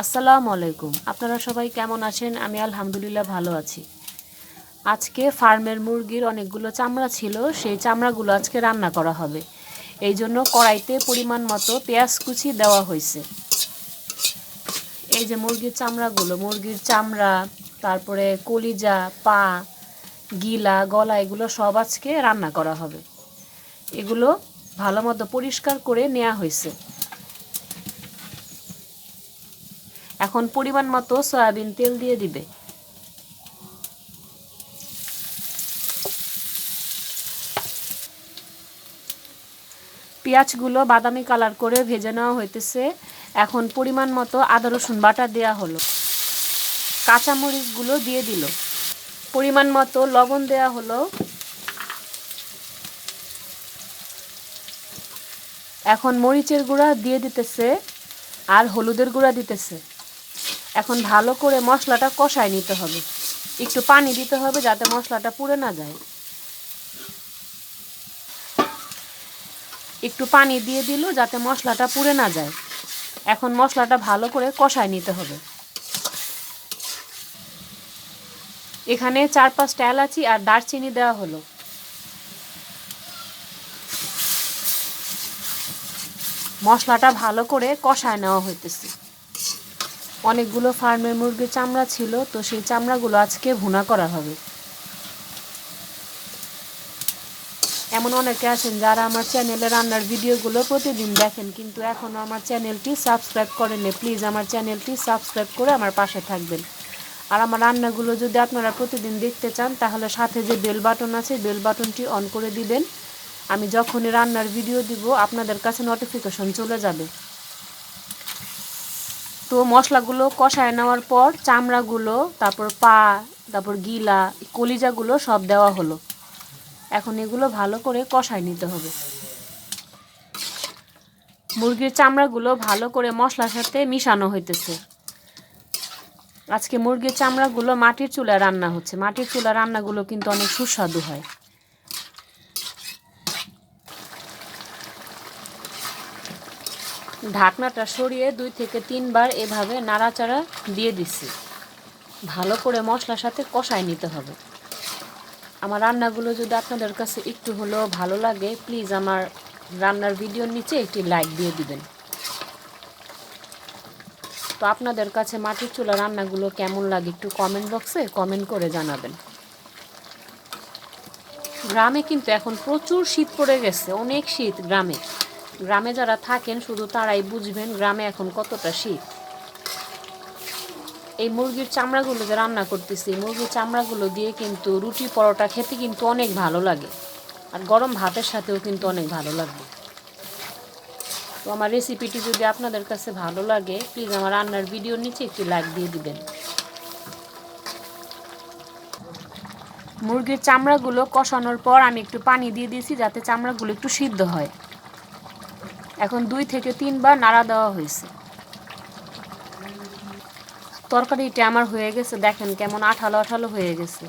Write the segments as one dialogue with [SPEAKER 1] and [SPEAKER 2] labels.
[SPEAKER 1] আসসালামু আলাইকুম। আপনারা সবাই কেমন আছেন? আমি আলহামদুলিল্লাহ ভালো আছি। আজকে ফার্মের মুরগির অনেকগুলো চামড়া ছিল, সেই চামড়াগুলো আজকে রান্না করা হবে। এই জন্য কড়াইতে পরিমাণ মতো পেঁয়াজ কুচি দেওয়া হয়েছে। এই যে মুরগির চামড়াগুলো, মুরগির চামড়া, তারপরে কলিজা, পা, গিলা, গলা, এগুলো সব আজকে রান্না করা হবে। এগুলো ভালো মতো পরিষ্কার করে নেওয়া হয়েছে। এখন পরিমাণ মতো সয়াবিন তেল দিয়ে দিবে। পেঁয়াজগুলো বাদামি কালার করে ভেজে নেওয়া হইতেছে। এখন পরিমাণ মতো আদা, রসুন বাটা দেওয়া হলো। কাঁচামরিচগুলো দিয়ে দিল। পরিমাণ মতো লবণ দেওয়া হলো। এখন মরিচের গুঁড়া দিয়ে দিতেছে আর হলুদের গুঁড়া দিতেছে। এখন ভালো করে মশলাটা কষায় নিতে হবে। একটু পানি দিতে হবে যাতে মশলাটা পুড়ে না যায়। একটু পানি দিয়ে দিল যাতে মশলাটা পুড়ে না যায়। এখন মশলাটা ভালো করে কষায় নিতে হবে। এখানে চার পাঁচটা এলাচি আর দারচিনি দেওয়া হলো। মশলাটা ভালো করে কষায় নেওয়া হইতেছে। অনেকগুলো ফার্মের মুরগির চামড়া ছিল, তো সেই চামড়াগুলো আজকে ভুনা করা হবে। এমন অনেকে আছেন যারা আমার চ্যানেলে রান্নার ভিডিওগুলো প্রতিদিন দেখেন, কিন্তু এখনও আমার চ্যানেলটি সাবস্ক্রাইব করেনি প্লিজ আমার চ্যানেলটি সাবস্ক্রাইব করে আমার পাশে থাকবেন। আর আমার রান্নাগুলো যদি আপনারা প্রতিদিন দেখতে চান, তাহলে সাথে যে বেল বাটন আছে, বেল বাটনটি অন করে দিবেন। আমি যখনই রান্নার ভিডিও দিব, আপনাদের কাছে নোটিফিকেশন চলে যাবে। তো মশলাগুলো কষায় নেওয়ার পর চামড়াগুলো, তারপর পা, তারপর গিলা, কলিজাগুলো সব দেওয়া হলো। এখন এগুলো ভালো করে কষায় নিতে হবে। মুরগির চামড়াগুলো ভালো করে মশলার সাথে মিশানো হইতেছে। আজকে মুরগির চামড়াগুলো মাটির চুলায় রান্না হচ্ছে। মাটির চুলা রান্নাগুলো কিন্তু অনেক সুস্বাদু হয়। ঢাকনাটা সরিয়ে দুই থেকে তিনবার এভাবে নাড়াচাড়া দিয়ে দিচ্ছি। ভালো করে মশলার সাথে কষায় নিতে হবে। আমার রান্নাগুলো যদি আপনাদের কাছে একটু হলেও ভালো লাগে, প্লিজ আমার রান্নার ভিডিওর নিচে একটি লাইক দিয়ে দিবেন। তো আপনাদের কাছে মাটির চুলা রান্নাগুলো কেমন লাগে একটু কমেন্ট বক্সে কমেন্ট করে জানাবেন। গ্রামে কিন্তু এখন প্রচুর শীত পড়ে গেছে, অনেক শীত গ্রামে। গ্রামে যারা থাকেন, শুধু তারাই বুঝবেন গ্রামে এখন কতটা শীত। এই মুরগির চামড়াগুলো যে রান্না করতেছি, মুরগির চামড়াগুলো দিয়ে কিন্তু রুটি, পরোটা খেতে কিন্তু অনেক ভালো লাগে। আর গরম ভাতের সাথেও কিন্তু অনেক ভালো লাগবে। তো আমার রেসিপিটি যদি আপনাদের কাছে ভালো লাগে প্লিজ আমার রান্নার ভিডিওর নিচে একটি লাইক দিয়ে দিবেন। মুরগির চামড়াগুলো কষানোর পর আমি একটু পানি দিয়ে দিয়েছি যাতে চামড়াগুলো একটু সিদ্ধ হয়। এখন দুই থেকে তিনবার নাড়া দেওয়া হয়েছে। তরকারিটা আমার হয়ে গেছে, দেখেন কেমন আঠালো আঠালো হয়ে গেছে।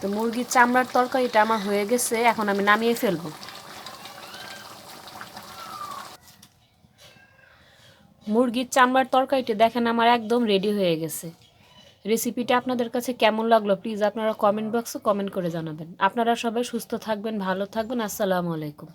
[SPEAKER 1] তো মুরগির চামড়ার তরকারিটা আমার হয়ে গেছে, এখন আমি নামিয়ে ফেলব। মুরগির চামড়ার তরকারিটি দেখেন আমার একদম রেডি হয়ে গেছে। রেসিপিটা আপনাদের কাছে কেমন লাগল? প্লিজ আপনারা কমেন্ট বক্সে কমেন্ট করে জানাবেন। আপনারা সবাই সুস্থ থাকবেন, ভালো থাকবেন। আসসালামু আলাইকুম।